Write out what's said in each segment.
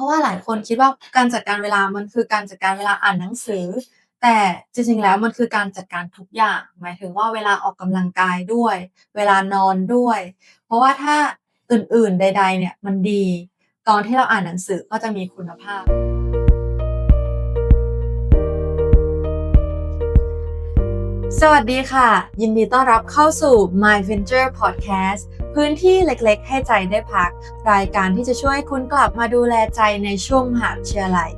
ราะว่าหลายคนคิดว่าการจัดการเวลามันคือการจัดการเวลาอ่านหนังสือ แต่จริงๆแล้วมันคือการจัดการทุกอย่าง หมายถึงว่าเวลาออกกำลังกายด้วย เวลานอนด้วย เพราะว่าถ้าอื่นๆใด ๆ เนี่ยมันดี ตอนที่เราอ่านหนังสือก็จะมีคุณภาพ สวัสดีค่ะ ยินดีต้อนรับเข้าสู่ My Venture Podcast พื้นที่เล็กๆ ให้ใจได้พัก รายการที่จะช่วยคุณกลับมาดูแลใจในช่วงมหาวิทยาลัย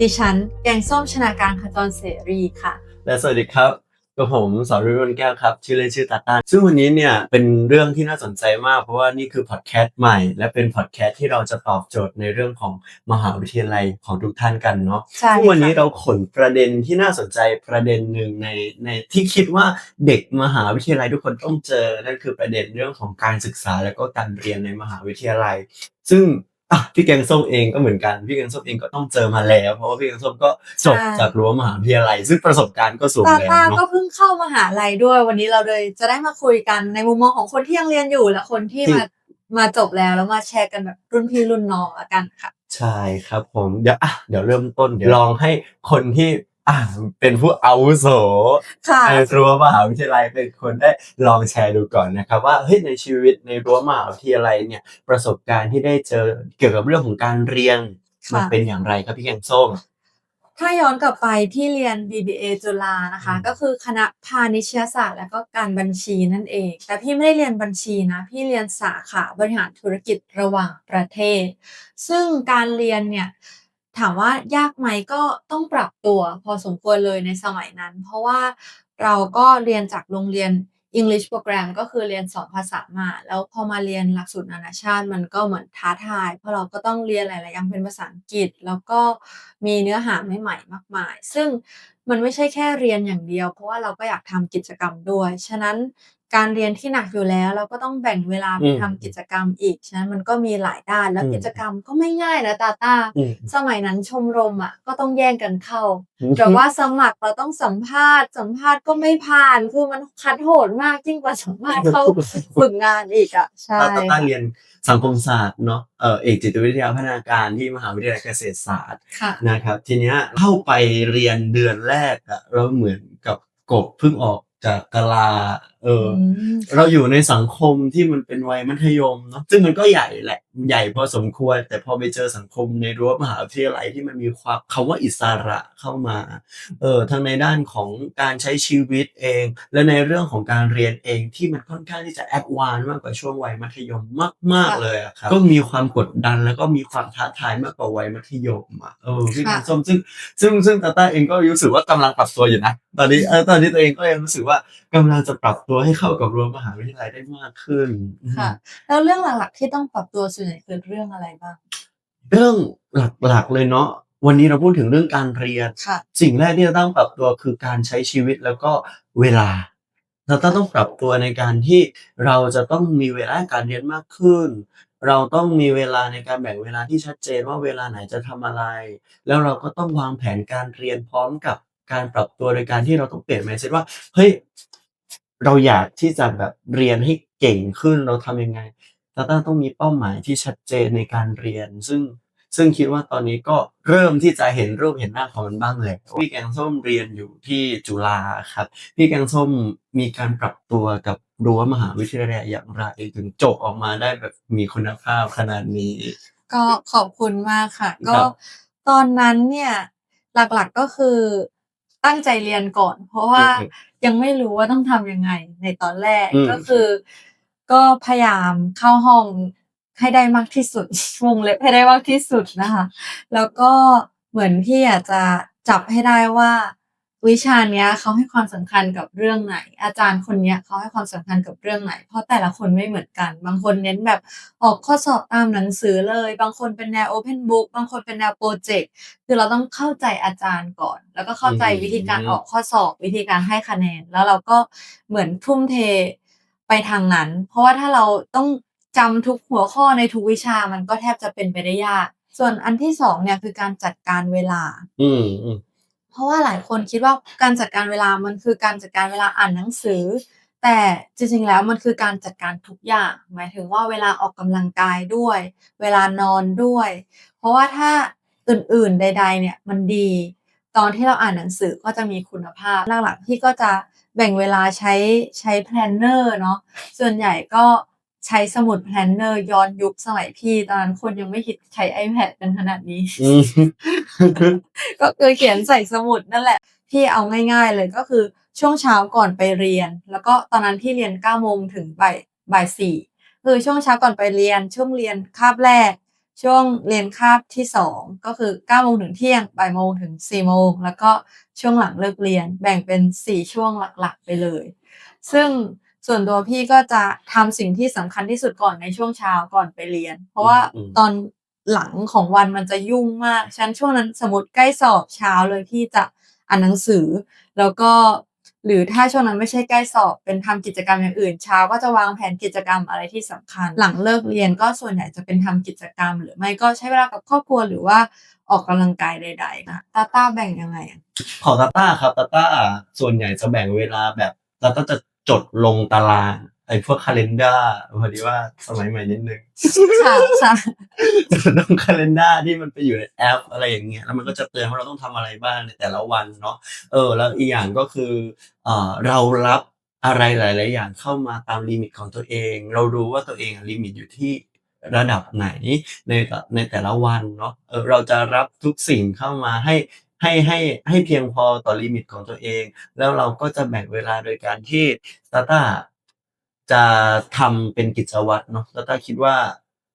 ดิฉัน แกงส้มชนาการขจรเสรีค่ะ และสวัสดีครับ กับผมสอรุ่นแก้วครับ ชื่อเล่นชื่อตาตาซึ่งวันนี้เนี่ยเป็นเรื่องที่น่าสนใจมาก เพราะว่านี่คือพอดแคสต์ใหม่ และเป็นพอดแคสต์ที่เราจะตอบโจทย์ในเรื่องของมหาวิทยาลัยของทุกท่านกันเนาะใช่ซึ่งวันนี้ค่ะเราขนประเด็นที่น่าสนใจประเด็นหนึ่งในในที่คิดว่าเด็กมหาวิทยาลัยทุกคนต้องเจอนั่นคือประเด็นเรื่องของการศึกษาและก็การเรียนในมหาวิทยาลัย ซึ่งอะ พี่แกงส้มเองก็เหมือนกันพี่แกงส้มเองก็ต้องเจอมาแล้ว เพราะว่าพี่แกงส้มก็จบใช่จากรั้วมหาวิทยาลัย ซึ่งประสบการณ์ก็สูงตาแล้วตาเนาะก็เพิ่งเข้ามหาลัยด้วย วันนี้เราเลยจะได้มาคุยกันในมุมมองของคนที่ยังเรียนอยู่และคนที่จริงมามาจบแล้วแล้วมาแชร์กันแบบรุ่นพี่รุ่นน้องละกันค่ะ ใช่ครับผมเดี๋ยวอะเดี๋ยวเริ่มต้นเดี๋ยวลองให้คนที่ อ่าเป็นผู้อาวุโสค่ะในรั้วมหาวิทยาลัยเป็นคนได้ลองแชร์ดูก่อนนะครับ ว่าเฮ้ยในชีวิตในรั้วมหาวิทยาลัยเนี่ย ประสบการณ์ที่ได้เจอเกี่ยวกับเรื่องของการเรียนค่ะมันเป็นอย่างไรครับพี่แกงส้มถ้าย้อนกลับไปที่เรียน BBA จุฬานะคะอืมก็คือคณะพาณิชยศาสตร์และก็การบัญชีนั่นเอง แต่พี่ไม่ได้เรียนบัญชีนะ พี่เรียนสาขาบริหารธุรกิจระหว่างประเทศ ซึ่งการเรียนเนี่ย ถามว่ายากไหมก็ต้องปรับตัวพอสมควรเลยในสมัยนั้น เพราะว่าเราก็เรียนจากโรงเรียน English Program ก็คือเรียนสองภาษามา แล้วพอมาเรียนหลักสูตรนานาชาติมันก็เหมือนท้าทาย เพราะเราก็ต้องเรียนหลาย ๆ อย่างเป็นภาษาอังกฤษ แล้วก็มีเนื้อหาใหม่ ๆ มากมาย ซึ่งมันไม่ใช่แค่เรียนอย่างเดียว เพราะว่าเราก็อยากทำกิจกรรมด้วย ฉะนั้น การเรียนที่หนักอยู่แล้ว เราก็ต้องแบ่งเวลาไปอืมทำกิจกรรมอีกฉะนั้นมันก็มีหลายด้านแล้วอืมกิจกรรมก็ไม่ง่ายนะตาตาอืมสมัยนั้นชมรมอะก็ต้องแย่งกันเข้าแบบว่าสมัครเราต้องสัมภาษณ์ สัมภาษณ์ก็ไม่ผ่านคือมันคัดโหดมากยิ่งกว่าสัมภาษณ์เข้าฝึกงานอีกอะใช่ตาตาตาเรียนสังคมศาสตร์เนาะเออเอกจิตวิทยาพัฒนาการที่มหาวิทยาลัยเกษตรศาสตร์ค่ะนะครับ ทีเนี้ยเข้าไปเรียนเดือนแรกอะเราเหมือนกับกบเพิ่งออกจากกะลา เอออมเราอยู่ในสังคมที่มันเป็นวัยมัธยมเนาะซึ่งมันก็ใหญ่แหละ ใหญ่พอสมควร แต่พอไปเจอสังคมในรั้วมหาวิทยาลัยที่มันมีความคำว่าอิสระเข้ามา เออทั้งในด้านของการใช้ชีวิตเอง และในเรื่องของการเรียนเองที่มันค่อนข้างที่จะแอดวานซ์มากกว่าช่วงวัยมัธยมมากค่ะๆเลยอะครับก็มีความกดดันแล้วก็มีความท้าทายมากกว่าวัยมัธยมอะเออพี่แกงส้มซึ่งซึ่งซึ่งตาต้าเองก็รู้สึกว่ากำลังปรับตัวอยู่นะตอนนี้เออตอนนี้ตัวเองก็ยังรู้สึกว่ากำลังจะปรับตัวให้เข้ากับรั้วมหาวิทยาลัยได้มากขึ้นอืมค่ะ แล้วเรื่องหลักๆที่ต้องปรับตัวส่วนใหญ่คือเรื่องอะไรบ้าง เรื่องหลักๆเลยเนาะวันนี้เราพูดถึงเรื่องการเรียนค่ะสิ่งแรกที่จะต้องปรับตัวคือการใช้ชีวิตแล้วก็เวลา เราต้องต้องปรับตัวในการที่เราจะต้องมีเวลาการเรียนมากขึ้น เราต้องมีเวลาในการแบ่งเวลาที่ชัดเจนว่าเวลาไหนจะทำอะไร แล้วเราก็ต้องวางแผนการเรียนพร้อมกับการปรับตัวโดยการที่เราต้องเปลี่ยน mindset ว่า เฮ้ย เราอยากที่จะแบบเรียนให้เก่งขึ้นเราทำยังไงเราต้องต้องมีเป้าหมายที่ชัดเจนในการเรียน ซึ่งซึ่งคิดว่าตอนนี้ก็เริ่มที่จะเห็นรูปเห็นหน้าของมันบ้างแล้วพี่แกงส้มเรียนอยู่ที่จุฬาครับ พี่แกงส้มมีการปรับตัวกับรั้วมหาวิทยาลัยอย่างไรถึงจบออกมาได้แบบมีคุณภาพขนาดนี้ ก็ขอบคุณมากค่ะครัก็บตอนนั้นเนี่ยหลักๆก็คือ ตั้งใจเรียนก่อน เพราะว่าอืมยังไม่รู้ว่าต้องทำยังไง ในตอนแรกอืมก็คือ ก็พยายามเข้าห้องให้ได้มากที่สุดวงเล็บให้ได้มากที่สุดนะคะ แล้วก็เหมือนพี่อยากจะจับให้ได้ว่า วิชาเนี้ยเขาให้ความสำคัญกับเรื่องไหน อาจารย์คนเนี้ยเขาให้ความสำคัญกับเรื่องไหน เพราะแต่ละคนไม่เหมือนกัน บางคนเน้นแบบออกข้อสอบตามหนังสือเลย บางคนเป็นแนว Open Book บางคนเป็นแนวโปรเจกต์คือเราต้องเข้าใจอาจารย์ก่อน แล้วก็เข้าใจวิธีการออกข้อสอบ วิธีการให้คะแนน แล้วเราก็เหมือนทุ่มเทไปทางนั้น เพราะว่าถ้าเราต้องจำทุกหัวข้อในทุกวิชามันก็แทบจะเป็นไปได้ยาก ส่วนอันที่สองเนี่ยคือการจัดการเวลา อืม เพราะว่าหลายคนคิดว่าการจัดการเวลามันคือการจัดการเวลาอ่านหนังสือ แต่จริงๆแล้วมันคือการจัดการทุกอย่าง หมายถึงว่าเวลาออกกำลังกายด้วย เวลานอนด้วย เพราะว่าถ้าอื่นๆใด ๆ เนี่ยมันดี ตอนที่เราอ่านหนังสือก็จะมีคุณภาพหลักๆพี่ก็จะแบ่งเวลาใช้ใช้แพลนเนอร์เนาะส่วนใหญ่ก็ ใช้สมุดแพลนเนอร์ย้อนยุคสมัยพี่ตอนนั้นคนยังไม่ฮิตใช้ iPad กันขนาดนี้ อืม ก็คือเขียนใส่สมุดนั่นแหละ พี่เอาง่าย ๆ เลยก็คือช่วงเช้าก่อนไปเรียน แล้วก็ตอนนั้นพี่เรียน9โมงถึงบ่ายบ่ายสี่คือช่วงเช้าก่อนไปเรียน ช่วงเรียนคาบแรก ช่วงเรียนคาบที่สองก็คือ9โมงถึงเที่ยงบ่ายโมงถึง4โมงแล้วก็ช่วงหลังเลิกเรียน แบ่งเป็น4ช่วงหลักๆไปเลย ซึ่ง ส่วนตัวพี่ก็จะทำสิ่งที่สำคัญที่สุดก่อนในช่วงเช้าก่อนไปเรียน เพราะว่าอืมตอนหลังของวันมันจะยุ่งมากฉันช่วงนั้นสมมติใกล้สอบเช้าเลยพี่จะอ่านหนังสือ แล้วก็หรือถ้าช่วงนั้นไม่ใช่ใกล้สอบเป็นทำกิจกรรมอย่างอื่นเช้าก็จะวางแผนกิจกรรมอะไรที่สำคัญ หลังเลิกเรียนก็ส่วนใหญ่จะเป็นทำกิจกรรม หรือไม่ก็ใช้เวลากับครอบครัวหรือว่าออกกำลังกายใดๆนะตาต้าแบ่งยังไงอะของตาต้าครับตาต้าส่วนใหญ่จะแบ่งเวลาแบบตาต้าจะ จดลงตารางไอ้พวกคาล endar พอดีว่าสมัยใหม่นิดนึงค่ะค่ะจดลงคาล endar ที่มันไปอยู่ในแอปอะไรอย่างเงี้ยแล้วมันก็จะเตือนว่าเราต้องทำอะไรบ้างในแต่ละวันเนาะเออ แล้วอีกอย่างก็คือเอ่อเรารับอะไรหลาย ๆ อย่างเข้ามาตามลิมิตของตัวเอง เรารู้ว่าตัวเองอะลิมิตอยู่ที่ระดับไหนในแต่ในแต่ละวันเนาะเออเราจะรับทุกสิ่งเข้ามาให้ ให้ให้ให้เพียงพอต่อลิมิตของตัวเอง แล้วเราก็จะแบ่งเวลาโดยการที่ตาต้าจะทำเป็นกิจวัตรเนาะตาต้าคิดว่า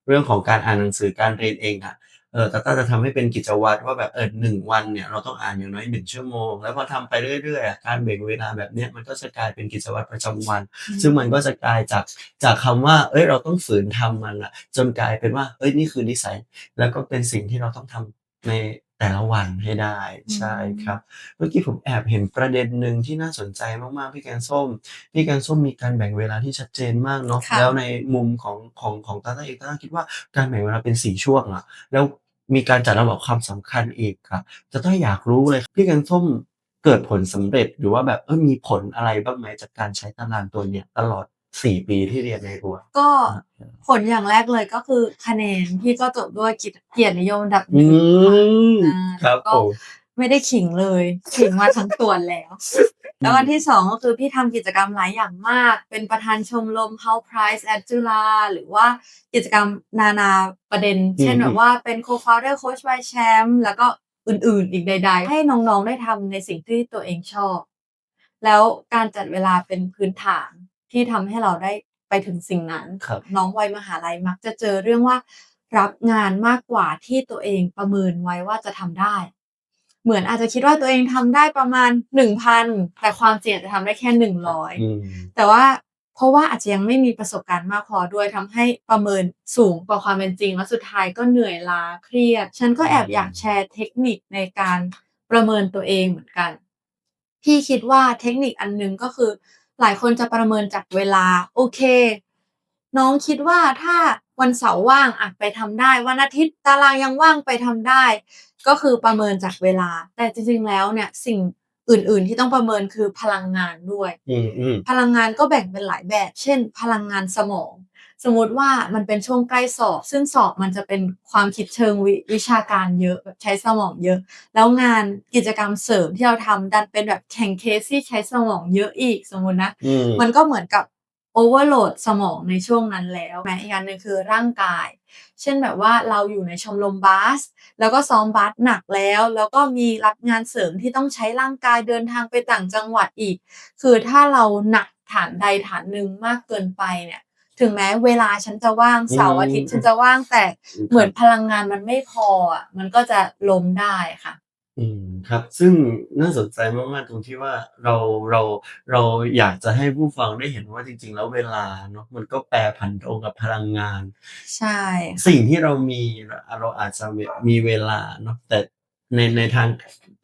เรื่องของการอ่านหนังสือการเรียนเองอะเออตาต้าจะทำให้เป็นกิจวัตรว่าแบบเออหนึ่งวันเนี่ยเราต้องอ่านอย่างน้อยหนึ่งชั่วโมง แล้วพอทำไปเรื่อยๆอะการแบ่งเวลาแบบเนี้ยมันก็จะกลายเป็นกิจวัตรประจำวัน ซึ่งมันก็จะกลายจากจากคำว่า เอ้ยเราต้องฝืนทำมันอะจนกลายเป็นว่าเอ้ยนี่คือนิสัย แล้วก็เป็นสิ่งที่เราต้องทำใน แต่ละวันให้ได้ใช่ครับ เมื่อกี้ผมแอบเห็นประเด็นหนึ่งที่น่าสนใจมากๆพี่แกงส้มพี่แกงส้มมีการแบ่งเวลาที่ชัดเจนมากเนาะค่ะ แล้วในมุมของของของตาต้าเองตาต้าคิดว่าการแบ่งเวลาเป็นสี่ช่วงอะแล้วมีการจัดลำดับความสำคัญอีกครับจะต้องอยากรู้เลยพี่แกงส้มเกิดผลสำเร็จหรือว่าแบบเออมีผลอะไรบ้างไหมจากการใช้ตารางตัวเนี้ยตลอด สี่ปีที่เรียนในรั้วก็อ่าผลอย่างแรกเลยก็คือคะแนนพี่ก็จบด้วยเกียรติเกียรตินิยมอันดับหอืนึ่งค่ะมอ่าครับก็ผมไม่ได้ขิงเลยขิงมาทั้งตัวแล้ว แล้ววันที่สองก็คือพี่ทำกิจกรรมหลายอย่างมาก เป็นประธานชมรม House Prize at จุฬาหรือว่ากิจกรรมนานาประเด็น เช่นแบบว่าเป็น co-founder coach by champ แล้วก็อื่นๆ อีกใด ๆ ให้น้องๆได้ทำในสิ่งที่ตัวเองชอบ แล้วการจัดเวลาเป็นพื้นฐาน ที่ทำให้เราได้ไปถึงสิ่งนั้นครับน้องวัยมหาลัยมักจะเจอเรื่องว่า รับงานมากกว่าที่ตัวเองประเมินไว้ว่าจะทำได้ เหมือนอาจจะคิดว่าตัวเองทำได้ประมาณหนึ่งพันแต่ความจริงอาจจะทำได้แค่หนึ่งร้อยอืมแต่ว่าเพราะว่าอาจจะยังไม่มีประสบการณ์มากพอด้วยทำให้ประเมินสูงกว่าความเป็นจริง แล้วสุดท้ายก็เหนื่อยล้าเครียด ฉันก็แอบอยากแชร์เทคนิคในการประเมินตัวเองเหมือนกัน พี่คิดว่าเทคนิคอันหนึงก็คือ หลายคนจะประเมินจากเวลา โอเค น้องคิดว่าถ้าวันเสาร์ว่างอะไปทำได้ วันอาทิตย์ตารางยังว่างไปทำได้ ก็คือประเมินจากเวลา แต่จริงๆแล้วเนี่ยสิ่งอื่นๆที่ต้องประเมินคือพลังงานด้วยอืมอืมพลังงานก็แบ่งเป็นหลายแบบ เช่น พลังงานสมอง สมมติว่ามันเป็นช่วงใกล้สอบ ซึ่งสอบมันจะเป็นความคิดเชิงววิชาการเยอะแบบใช้สมองเยอะ แล้วงานกิจกรรมเสริมที่เราทำดันเป็นแบบแข่งเคสที่ใช้สมองเยอะอีกสมมตินะอืมมันก็เหมือนกับโอเวอร์โหลดสมองในช่วงนั้นแล้วแม้อีกอันหนึ่งคือร่างกาย เช่นแบบว่าเราอยู่ในชมรมบาส แล้วก็ซ้อมบาสหนักแล้ว แล้วก็มีรับงานเสริมที่ต้องใช้ร่างกายเดินทางไปต่างจังหวัดอีก คือถ้าเราหนักฐานใดฐานหนึ่งมากเกินไปเนี่ย ถึงแม้เวลาฉันจะว่างเสาร์อาทิตย์ฉันจะว่างแต่เหมือนพลังงานมันไม่พออะมันก็จะล้มได้ค่ะ อืมครับ ซึ่งน่าสนใจมากๆตรงที่ว่าเราเราเราอยากจะให้ผู้ฟังได้เห็นว่าจริง ๆ แล้วเวลาเนาะมันก็แปรผันตรงกับพลังงาน ใช่ สิ่งที่เรามีเราอาจจะมีเวลาเนาะแต่ในในทาง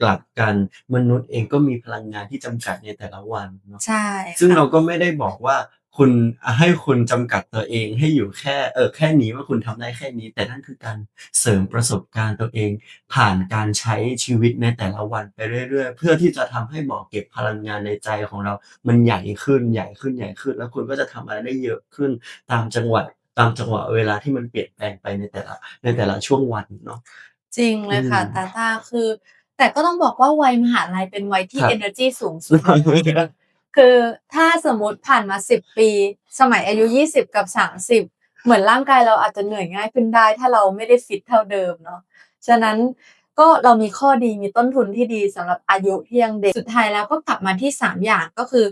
กลับกันมนุษย์เองก็มีพลังงานที่จำกัดในแต่ละวันเนาะใช่ ซึ่งค่ะเราก็ไม่ได้บอกว่า คุณให้คุณจำกัดตัวเองให้อยู่แค่เออแค่นี้ว่าคุณทำได้แค่นี้ แต่นั่นคือการเสริมประสบการณ์ตัวเอง ผ่านการใช้ชีวิตในแต่ละวันไปเรื่อย ๆ เพื่อที่จะทำให้บ่อเก็บพลังงานในใจของเรา มันใหญ่ขึ้นใหญ่ขึ้นใหญ่ขึ้น แล้วคุณก็จะทำอะไรได้เยอะขึ้นตามจังหวะตามจังหวะเวลาที่มันเปลี่ยนแปลงไปในแต่ละในแต่ละช่วงวันเนาะจริงเลยค่ะอืมตาตาคือ แต่ก็ต้องบอกว่าวัยมหาลัยเป็นวัยที่ครับเอเนอร์จีสูงสุด คือถ้าสมมติผ่านมาสิบปี สมัยอายุยี่สิบกับสามสิบเหมือนร่างกายเราอาจจะเหนื่อยง่ายขึ้นได้ ถ้าเราไม่ได้ฟิตเท่าเดิมเนาะฉะนั้นก็เรามีข้อดีมีต้นทุนที่ดีสำหรับอายุที่ยังเด็กสุดท้ายแล้วก็กลับมาที่สามอย่างก็คือ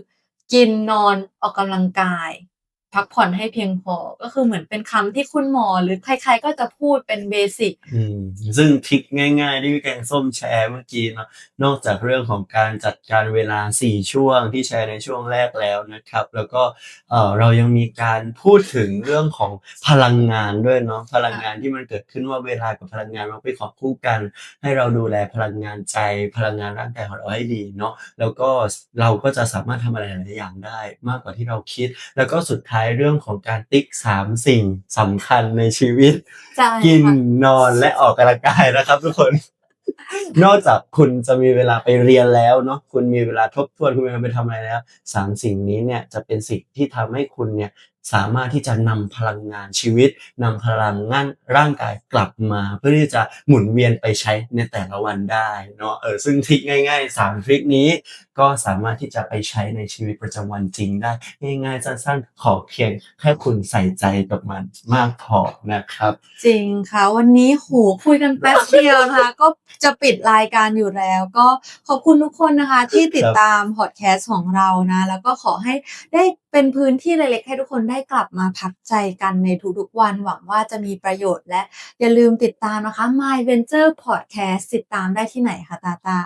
กินนอนออกกำลังกาย พักผ่อนให้เพียงพอก็คือเหมือนเป็นคำที่คุณหมอหรือใครๆก็จะพูดเป็นเบสิกซึ่งทริคง่ายๆ ที่พี่แกงส้มแชร์เมื่อกี้เนาะนอกจากเรื่องของการจัดการเวลา 4 ช่วงที่แชร์ในช่วงแรกแล้วนะครับ แล้วก็เออเรายังมีการพูดถึงเรื่องของพลังงานด้วยเนาะพลังงานที่มันเกิดขึ้นว่าเวลากับพลังงานมันไปของคู่กัน ให้เราดูแลพลังงานใจพลังงานร่างกายของเราให้ดีเนาะแล้วก็เราก็จะสามารถทำอะไรหลายๆอย่างได้ มากกว่าที่เราคิด แล้วก็สุดท้ายเรื่องของการติ๊กสามสิ่งสำคัญในชีวิต ใช่กินค่ะนอนและออกกำลังกายนะครับ ทุกคน นอกจากคุณจะมีเวลาไปเรียนแล้วเนาะคุณมีเวลาทบทวนคุณมีเวลาไปทำอะไรแล้วสามสิ่งนี้เนี่ยจะเป็นสิ่งที่ทำให้คุณเนี่ย สามารถที่จะนำพลังงานชีวิตนำพลังงานร่างกายกลับมา เพื่อที่จะหมุนเวียนไปใช้ในแต่ละวันได้เนาะเออซึ่งทริคง่ายๆสามทริคนี้ ก็สามารถที่จะไปใช้ในชีวิตประจำวันจริงได้ ง่ายๆสั้นๆขอเพียงแค่คุณใส่ใจกับมันมากพอนะครับ จริงค่ะวันนี้โหคุยกันแป๊บเดียวนะคะก็จะปิดรายการอยู่แล้ว ก็ขอบคุณทุกคนนะคะที่ติดตามพอดแคสต์ของเรานะ แล้วก็ขอให้ได้ เป็นพื้นที่เล็กๆให้ทุกคนได้กลับมาพักใจกันในทุกๆวัน หวังว่าจะมีประโยชน์และอย่าลืมติดตามนะคะ My Venture Podcast ติดตามได้ที่ไหนคะตาตา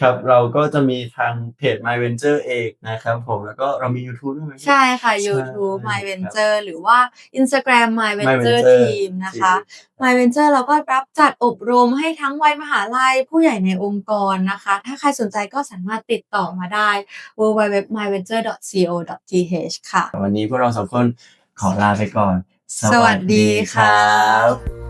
ครับ เราก็จะมีทางเพจ My Venture เองนะครับผมแล้วก็เรามี YouTube ด้วยไหมใช่ค่ะใช่ YouTube ครั My บ Venture หรือว่า Instagram My My Venture Venture Team นะคะ My Venture เราก็รับจัดอบรมให้ทั้งวัยมหาลัยผู้ใหญ่ในองค์กรนะคะ ถ้าใครสนใจก็สามารถติดต่อมาได้ www.myventure.co.th ค่ะ วันนี้พวกเราสองคนขอลาไปก่อน สวัสดีครับ